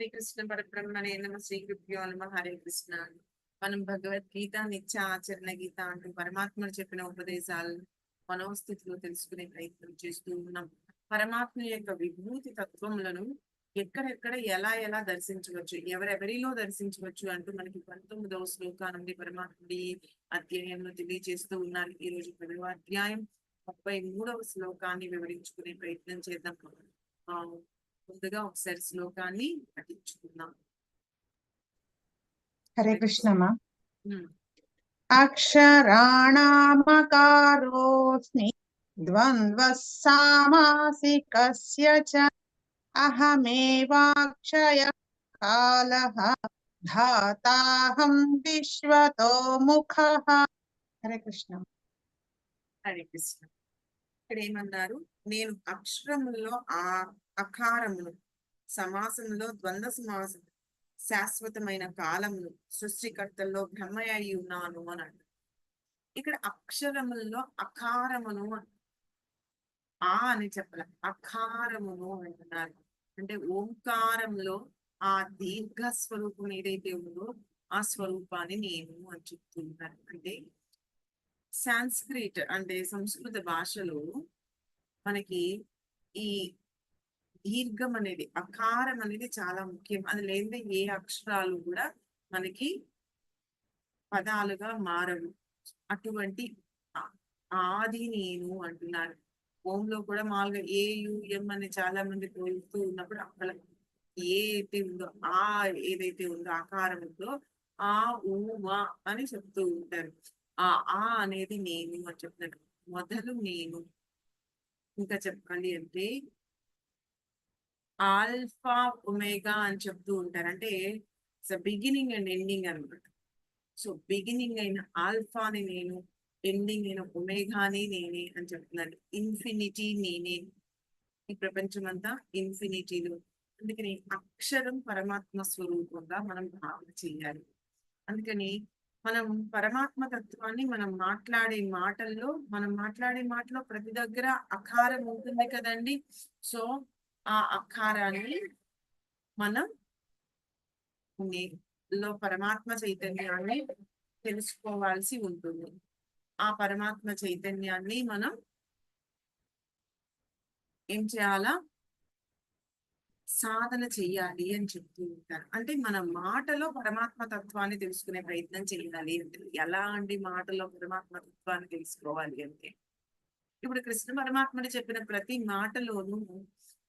శ్రీకృష్ణ పరబ్రహ్మణే నమ శ్రీ కృప్యో నమ హరే కృష్ణ. మనం భగవద్గీత నిత్య ఆచరణ గీత అంటూ పరమాత్మను చెప్పిన ఉపదేశాలు మనోస్థితిలో తెలుసుకునే ప్రయత్నం చేస్తూ ఉన్నాం. పరమాత్మ యొక్క విభూతి తత్వములను ఎక్కడెక్కడ ఎలా ఎలా దర్శించవచ్చు ఎవరెవరిలో దర్శించవచ్చు అంటూ మనకి పంతొమ్మిదవ శ్లోకా నుండి పరమాత్ముడి అధ్యాయంలో తెలియజేస్తూ ఉన్నారు. ఈ రోజు పదవ అధ్యాయం ముప్పై మూడవ శ్లోకాన్ని వివరించుకునే ప్రయత్నం చేద్దాం. ముందుగా ఒకసారి శ్లోకాన్ని పఠించుకుందాం. హరే కృష్ణమా ఉమ్, అక్షరాణామకారోస్మి ద్వంద్వः సామాసికస్య చ అహమేవాక్షయ కాలః ధాతాహం విశ్వతో ముఖః హరే కృష్ణ హరే కృష్ణ. ఇక్కడ ఏమన్నారు నేను అక్షరములో ఆ అకారమును సమాసంలో ద్వంద్వ సమాసం శాశ్వతమైన కాలమును సృష్టికర్తల్లో బ్రహ్మ అయి ఉన్నాను అని అంటారు ఇక్కడ అక్షరములలో అకారమును ఆ అని చెప్పాల. అకారమును అంటున్నారు అంటే ఓంకారంలో ఆ దీర్ఘ స్వరూపం ఏదైతే ఉందో ఆ స్వరూపాన్ని నేను అని చెప్తున్నారు. అంటే సాంస్క్రిట్ అంటే సంస్కృత భాషలో మనకి ఈ దీర్ఘం అనేది అకారం అనేది చాలా ముఖ్యం. అది లేనిదే ఏ అక్షరాలు కూడా మనకి పదాలుగా మారవు. అటువంటి ఆది నేను అంటున్నారు ఓంలో కూడా మామూలుగా ఏ యుఎం అని చాలా మంది పోలుతూ ఉన్నప్పుడు అక్కడ ఏ అయితే ఉందో ఆ ఏదైతే ఉందో ఆకారం ఉందో ఆ ఊ మా అని చెప్తూ ఉంటారు. ఆ ఆ అనేది నేను అని చెప్తున్నాడు మొదలు నేను. ఇంకా చెప్పాలి అంటే ఆల్ఫా ఒమేగా అని చెప్తూ ఉంటారు. అంటే బిగినింగ్ అండ్ ఎండింగ్ అనమాట సో బిగినింగ్ అయిన ఆల్ఫాని నేను ఎండింగ్ అయిన ఒమేగాని నేనే అని చెప్తున్నాను. ఇన్ఫినిటీ నేనే. ఈ ప్రపంచం అంతా ఇన్ఫినిటీలు. అందుకని అక్షరం పరమాత్మ స్వరూపంగా మనం భావన చేయాలి. అందుకని మనం పరమాత్మ తత్వాన్ని మనం మాట్లాడే మాటల్లో మనం మాట్లాడే మాటలో ప్రతి దగ్గర అకారం ఉంటుంది కదండి. సో ఆ అకారాన్ని మనం లో పరమాత్మ చైతన్యాన్ని తెలుసుకోవాల్సి ఉంటుంది. ఆ పరమాత్మ చైతన్యాన్ని మనం ఏం చేయాలా? సాధన చెయ్యాలి అని చెప్తూ ఉంటారు. అంటే మన మాటలో పరమాత్మ తత్వాన్ని తెలుసుకునే ప్రయత్నం చేయాలి అంటే ఎలా అండి మాటలో పరమాత్మ తత్వాన్ని తెలుసుకోవాలి అంటే? ఇప్పుడు కృష్ణ పరమాత్మని చెప్పిన ప్రతి మాటలోనూ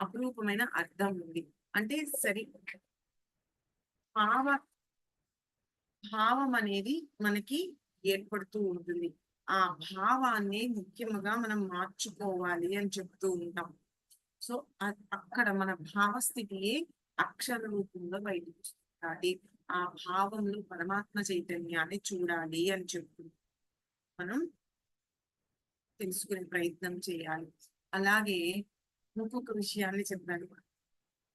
అపురూపమైన అర్థం ఉంది. అంటే సరి భావ భావం అనేది మనకి ఏర్పడుతూ ఉంటుంది. ఆ భావాన్ని ముఖ్యంగా మనం మార్చుకోవాలి అని చెప్తూ ఉంటాం. సో అక్కడ మన భావస్థితియే అక్షర రూపంలో బయటకు వస్తుంది ఆ భావంలో పరమాత్మ చైతన్యాన్ని చూడాలి అని చెప్తూ మనం తెలుసుకునే ప్రయత్నం చేయాలి. అలాగే ఇంకొక విషయాన్ని చెప్పాను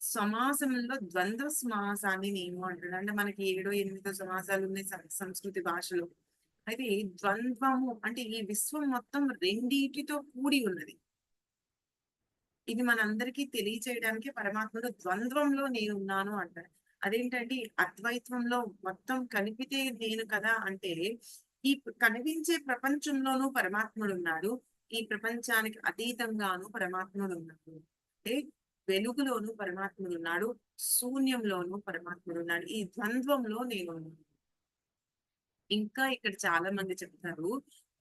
సమాసంలో ద్వంద్వ సమాసాన్ని నేను అంటాడు అంటే మనకి ఏడో ఎనిమిదో సమాసాలు ఉన్నాయి సంస్కృతి భాషలో. అయితే ద్వంద్వము అంటే ఈ విశ్వం మొత్తం రెండింటితో కూడి ఉన్నది. ఇది మనందరికీ తెలియచేయడానికి పరమాత్ముడు ద్వంద్వంలో నేను ఉన్నాను అంటాడు అదేంటంటే అద్వైత్వంలో మొత్తం కనిపితే నేను కదా అంటే ఈ కనిపించే ప్రపంచంలోనూ పరమాత్ముడు ఉన్నాడు ఈ ప్రపంచానికి అతీతంగాను పరమాత్ముడు ఉన్నాడు అంటే వెలుగులోను పరమాత్ముడు ఉన్నాడు శూన్యంలోను పరమాత్ముడు ఉన్నాడు ఈ ద్వంద్వంలో నేను ఉన్నాను ఇంకా ఇక్కడ చాలా మంది చెప్తారు.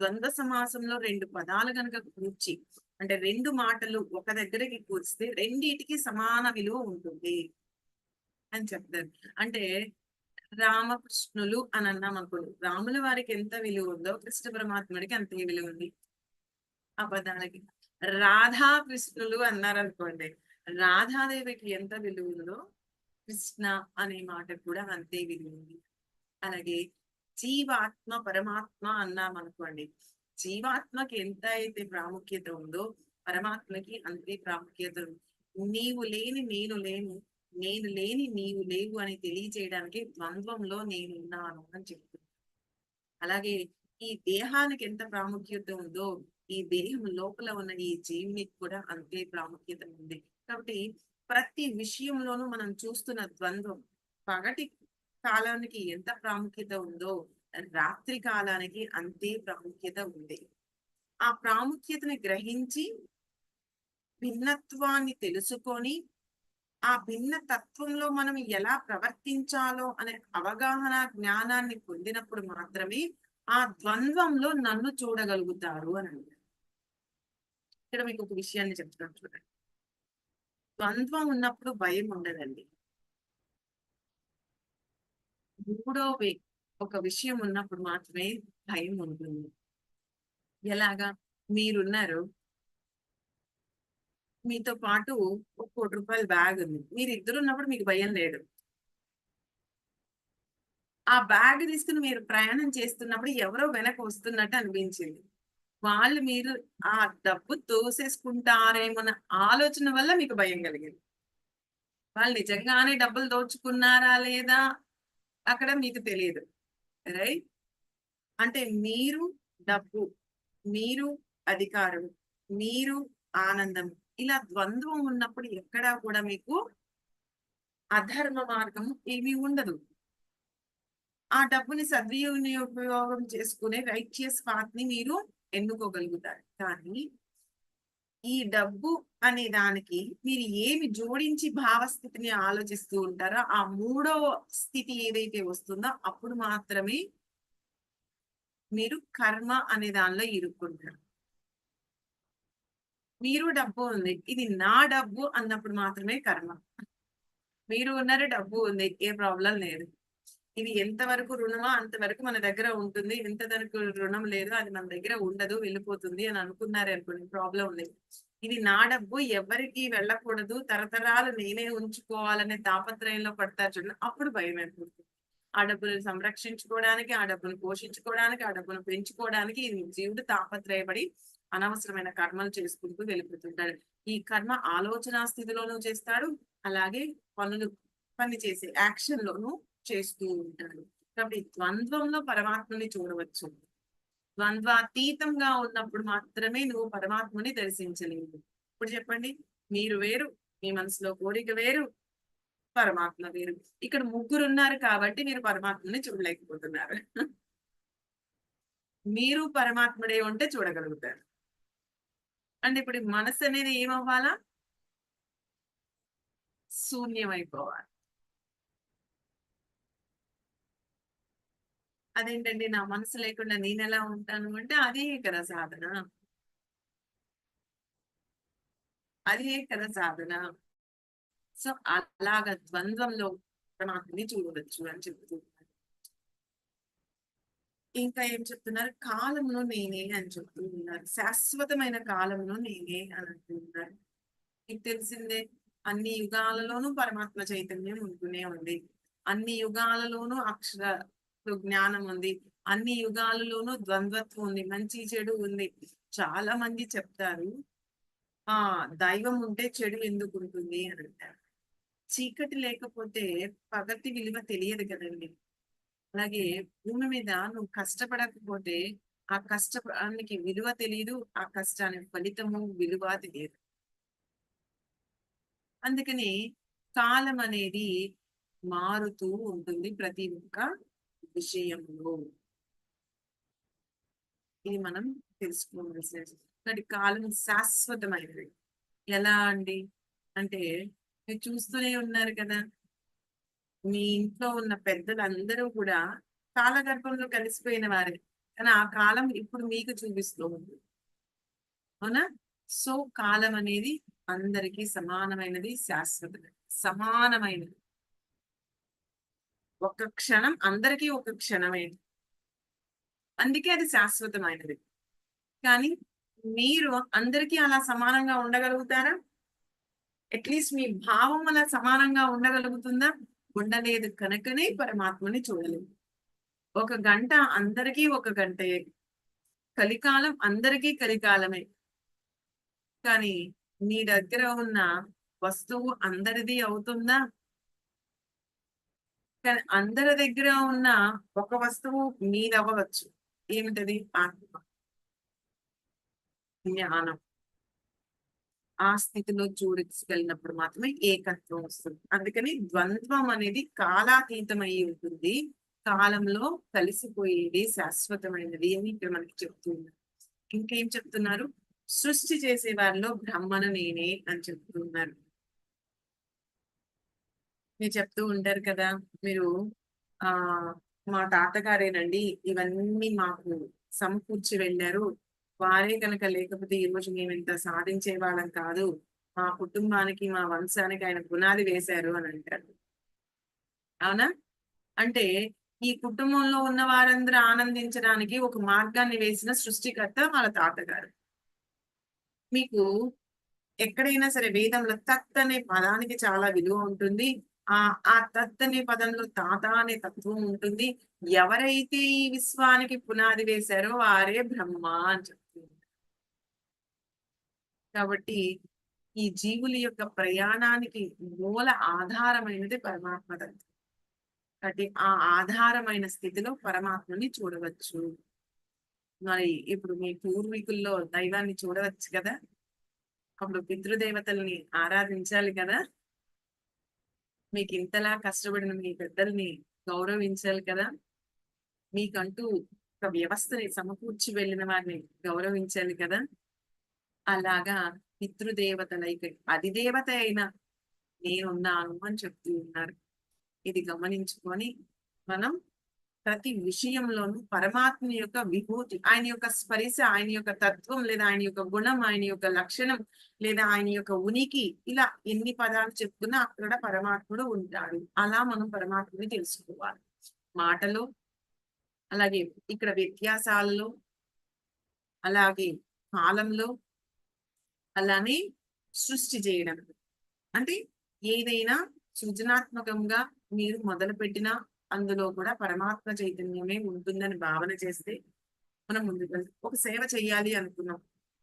ద్వంద్వ సమాసంలో రెండు పదాలు గనక కూర్చి అంటే రెండు మాటలు ఒక దగ్గరికి కూర్చితే రెండిటికి సమాన విలువ ఉంటుంది అని చెప్తారు. అంటే రామకృష్ణులు అని అన్నాం అనుకోండి రాముల వారికి ఎంత విలువ ఉందో కృష్ణ పరమాత్ముడికి అంతే విలువ ఉంది. ఆ పదాలకి రాధా కృష్ణులు అన్నారు అనుకోండి రాధాదేవికి ఎంత విలువ ఉందో కృష్ణ అనే మాట కూడా అంతే విలువ ఉంది. అలాగే జీవాత్మ పరమాత్మ అన్నాం అనుకోండి జీవాత్మకి ఎంత అయితే ప్రాముఖ్యత ఉందో పరమాత్మకి అంతే ప్రాముఖ్యత ఉంది. నీవు లేని నేను లేను నేను లేని నీవు లేవు అని తెలియజేయడానికి ద్వంద్వంలో నేనున్నాను అని చెప్తుంది. అలాగే ఈ దేహానికి ఎంత ప్రాముఖ్యత ఉందో ఈ దేహం లోపల ఉన్న ఈ జీవునికి కూడా అంతే ప్రాముఖ్యత ఉంది. కాబట్టి ప్రతి విషయంలోనూ మనం చూస్తున్న ద్వంద్వం పగటి కాలానికి ఎంత ప్రాముఖ్యత ఉందో రాత్రి కాలానికి అంతే ప్రాముఖ్యత ఉంది. ఆ ప్రాముఖ్యతని గ్రహించి భిన్నత్వాన్ని తెలుసుకొని ఆ భిన్న తత్వంలో మనం ఎలా ప్రవర్తించాలో అనే అవగాహన జ్ఞానాన్ని పొందినప్పుడు మాత్రమే ఆ ద్వంద్వంలో నన్ను చూడగలుగుతారు అని అంటారు ఇక్కడ మీకు ఒక విషయాన్ని చెప్తాను చూడండి. ద్వంద్వం ఉన్నప్పుడు భయం ఉండదండి. మూడో వ్యక్తి ఒక విషయం ఉన్నప్పుడు మాత్రమే భయం ఉంటుంది. ఎలాగా? మీరున్నారు. మీతో పాటు ఒక కోటి రూపాయల బ్యాగ్ ఉంది. మీరు ఇద్దరు ఉన్నప్పుడు మీకు భయం లేడు ఆ బ్యాగ్ తీసుకుని మీరు ప్రయాణం చేస్తున్నప్పుడు ఎవరో వెనక వస్తున్నట్టు అనిపించింది. వాళ్ళు మీరు ఆ డబ్బు తోసేసుకుంటారేమన్న ఆలోచన వల్ల మీకు భయం కలిగింది. వాళ్ళు నిజంగానే డబ్బులు దోచుకున్నారా లేదా అక్కడ మీకు తెలియదు రైట్ అంటే మీరు డబ్బు మీరు అధికారులు మీరు ఆనందం ఇలా ద్వంద్వం ఉన్నప్పుడు ఎక్కడా కూడా మీకు అధర్మ మార్గం ఏమీ ఉండదు. ఆ డబ్బుని సద్వినియోగం చేసుకునే రైచియస్ పాత్ని మీరు ఎన్నుకోగలుగుతారు. కానీ ఈ డబ్బు అనే దానికి మీరు ఏమి జోడించి భావస్థితిని ఆలోచిస్తూ ఉంటారో ఆ మూడవ స్థితి ఏదైతే వస్తుందో అప్పుడు మాత్రమే మీరు కర్మ అనే దానిలో ఇరుక్కుంటారు. మీరు డబ్బు ఉంది ఇది నా డబ్బు అన్నప్పుడు మాత్రమే కర్మ. మీరు ఉన్నారు డబ్బు ఉంది ఏ ప్రాబ్లం లేదు. ఇది ఎంతవరకు రుణమో అంతవరకు మన దగ్గర ఉంటుంది. ఎంత వరకు రుణం లేదు అది మన దగ్గర ఉండదు వెళ్ళిపోతుంది అని అనుకున్నారు అనుకోండి ప్రాబ్లం లేదు. ఇది నా డబ్బు ఎవరికి వెళ్ళకూడదు తరతరాలు నేనే ఉంచుకోవాలనే తాపత్రయంలో పడతారు చూడండి అప్పుడు భయం అయిపోతుంది. ఆ డబ్బును సంరక్షించుకోవడానికి ఆ డబ్బును పోషించుకోవడానికి ఆ డబ్బును పెంచుకోవడానికి ఇది జీవుడు తాపత్రయపడి అనవసరమైన కర్మలు చేసుకుంటూ వెళ్ళిపోతుంటాడు. ఈ కర్మ ఆలోచన స్థితిలోనూ చేస్తాడు అలాగే పనులు పని చేసే యాక్షన్ లోనూ చేస్తూ ఉంటాడు. కాబట్టి ద్వంద్వంలో పరమాత్మని చూడవచ్చు. ద్వంద్వాతీతంగా ఉన్నప్పుడు మాత్రమే నువ్వు పరమాత్మని దర్శించలేవు. ఇప్పుడు చెప్పండి మీరు వేరు మీ మనసులో కోరిక వేరు పరమాత్మ వేరు. ఇక్కడ ముగ్గురు ఉన్నారు కాబట్టి మీరు పరమాత్మని చూడలేకపోతున్నారు. మీరు పరమాత్ముడే ఉంటే చూడగలుగుతారు. అంటే ఇప్పుడు మనసు అనేది ఏమవ్వాలా? శూన్యమైపోవాలి. అదేంటండి? నా మనసు లేకుండా నేను ఎలా ఉంటాను అంటే అదే కదా సాధన. అదే కదా సాధన. సో అలాగ ద్వంద్వంలో పరమాత్మని చూడవచ్చు అని చెప్తున్నారు. ఇంకా ఏం చెప్తున్నారు? కాలంలో నేనే అని చెప్తూ ఉన్నారు శాశ్వతమైన కాలంలో నేనే అని అంటున్నారు. మీకు తెలిసిందే అన్ని యుగాలలోనూ పరమాత్మ చైతన్యం ఉంటూనే ఉంది. అన్ని యుగాలలోనూ అక్షర జ్ఞానం ఉంది. అన్ని యుగాలలోనూ ద్వంద్వత్వం ఉంది. మంచి చెడు ఉంది. చాలా మంది చెప్తారు ఆ దైవం ఉంటే చెడు ఎందుకు ఉంటుంది? అని అంటారు. చీకటి లేకపోతే పగటి విలువ తెలియదు కదండి. అలాగే భూమి మీద నువ్వు కష్టపడకపోతే ఆ కష్టానికి విలువ తెలియదు ఆ కష్టానికి ఫలితము విలువ తెలియదు. అందుకని కాలం అనేది మారుతూ ఉంటుంది ప్రతి ఒక్క విషయంలో ఇది మనం తెలుసుకోవాల్సిన కానీ కాలం శాశ్వతమైనది. ఎలా అండి? అంటే మీరు చూస్తూనే ఉన్నారు కదా. మీ ఇంట్లో ఉన్న పెద్దలందరూ కూడా కాలగర్భంలో కలిసిపోయిన వారే. కానీ ఆ కాలం ఇప్పుడు మీకు చూపిస్తూ ఉంది. అవునా? సో కాలం అనేది అందరికీ సమానమైనది శాశ్వతమైనది. సమానమైనది. ఒక క్షణం అందరికీ ఒక క్షణమే. అందుకే అది శాశ్వతమైనది. కానీ మీరు అందరికీ అలా సమానంగా ఉండగలుగుతారా? అట్లీస్ట్ మీ భావం అలా సమానంగా ఉండగలుగుతుందా? ఉండలేదు కనుకనే పరమాత్మని చూడలేదు ఒక గంట అందరికీ ఒక గంటే. కలికాలం అందరికీ కలికాలమే. కానీ నీ దగ్గర ఉన్న వస్తువు అందరిది అవుతుందా? కానీ అందరి దగ్గర ఉన్న ఒక వస్తువు మీదవ్వచ్చు. ఏమిటది? ఆత్మ. జ్ఞానం. ఆ స్థితిలో జోడించగలిగినప్పుడు మాత్రమే ఏకత్వం వస్తుంది. అందుకని ద్వంద్వం అనేది కాలాతీతమై ఉంటుంది. కాలంలో కలిసిపోయేది శాశ్వతమైనది అని ఇక్కడ మనకి చెప్తున్నారు ఇంకేం చెప్తున్నారు? సృష్టి చేసే వారిలో బ్రహ్మను నేనే అని చెప్తున్నారు మీరు చెప్తూ ఉంటారు కదా మీరు ఆ మా తాతగారేనండి ఇవన్నీ మాకు సమకూర్చి వెళ్ళారు. వారే కనుక లేకపోతే ఈ రోజు మేము ఇంత సాధించే వాళ్ళం కాదు. మా కుటుంబానికి మా వంశానికి ఆయన పునాది వేశారు అని అంటారు. అవునా? అంటే ఈ కుటుంబంలో ఉన్న వారందరూ ఆనందించడానికి ఒక మార్గాన్ని వేసిన సృష్టికర్త వాళ్ళ తాతగారు. మీకు ఎక్కడైనా సరే వేదంలో తత్ అనే పదానికి చాలా విలువ ఉంటుంది. ఆ ఆ తత్ అనే పదంలో తాత అనే తత్వం ఉంటుంది. ఎవరైతే ఈ విశ్వానికి పునాది వేశారో వారే బ్రహ్మ అని చెప్తుంది. కాబట్టి ఈ జీవుల యొక్క ప్రయాణానికి మూల ఆధారమైనది పరమాత్మ తత్వం. కాబట్టి ఆ ఆధారమైన స్థితిలో పరమాత్మని చూడవచ్చు. మరి ఇప్పుడు మీ పూర్వీకుల్లో దైవాన్ని చూడవచ్చు కదా? అప్పుడు పితృదేవతల్ని ఆరాధించాలి కదా? మీకు ఇంతలా కష్టపడిన మీ పెద్దల్ని గౌరవించాలి కదా. మీకంటూ ఒక వ్యవస్థని సమకూర్చి వెళ్ళిన వారిని గౌరవించాలి కదా. అలాగా పితృదేవతలైక అధిదేవత అయిన నేనున్నాను అని చెప్తూ ఉన్నారు. ఇది గమనించుకొని మనం ప్రతి విషయంలోనూ పరమాత్మ యొక్క విభూతి ఆయన యొక్క స్పరిశ ఆయన యొక్క తత్వం లేదా ఆయన యొక్క గుణం ఆయన యొక్క లక్షణం లేదా ఆయన యొక్క ఉనికి ఇలా ఎన్ని పదాలు చెప్తున్నా అక్కడ పరమాత్ముడు ఉంటాడు. అలా మనం పరమాత్మని తెలుసుకోవాలి. మాటలో అలాగే ఇక్కడ వ్యత్యాసాలలో అలాగే కాలంలో అలానే సృష్టి చేయడం. అంటే ఏదైనా సృజనాత్మకంగా మీరు మొదలు పెట్టినా అందులో కూడా పరమాత్మ చైతన్యమే ఉంటుందని భావన చేస్తే మనం ముందుకు వెళ్తాం. ఒక సేవ చేయాలి అనుకున్నాం.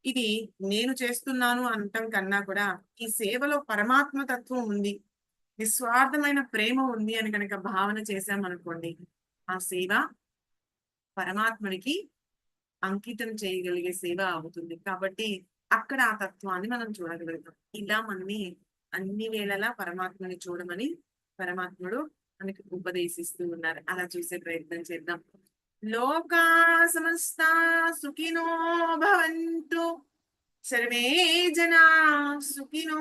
ఇది నేను చేస్తున్నాను అనటం కన్నా కూడా ఈ సేవలో పరమాత్మ తత్వం ఉంది నిస్వార్థమైన ప్రేమ ఉంది అని కనుక భావన చేశామనుకోండి ఆ సేవ పరమాత్మనికి అంకితం చేయగలిగే సేవ అవుతుంది. కాబట్టి అక్కడ ఆ తత్వాన్ని మనం చూడగలుగుతాం. ఇలా మనని అన్ని వేళలా పరమాత్మని చూడమని పరమాత్ముడు మనకి ఉపదేశిస్తూ ఉన్నారు అలా చూసే ప్రయత్నం చేద్దాం. లోకా సమస్త సుఖినో భవంతు. సర్వే జనా సుఖినో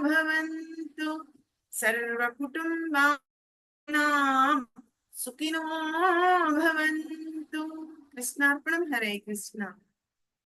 భవంతు. సర్వ కుటుంబానాం సుఖినో భవంతు. కృష్ణార్పణం హరే కృష్ణ.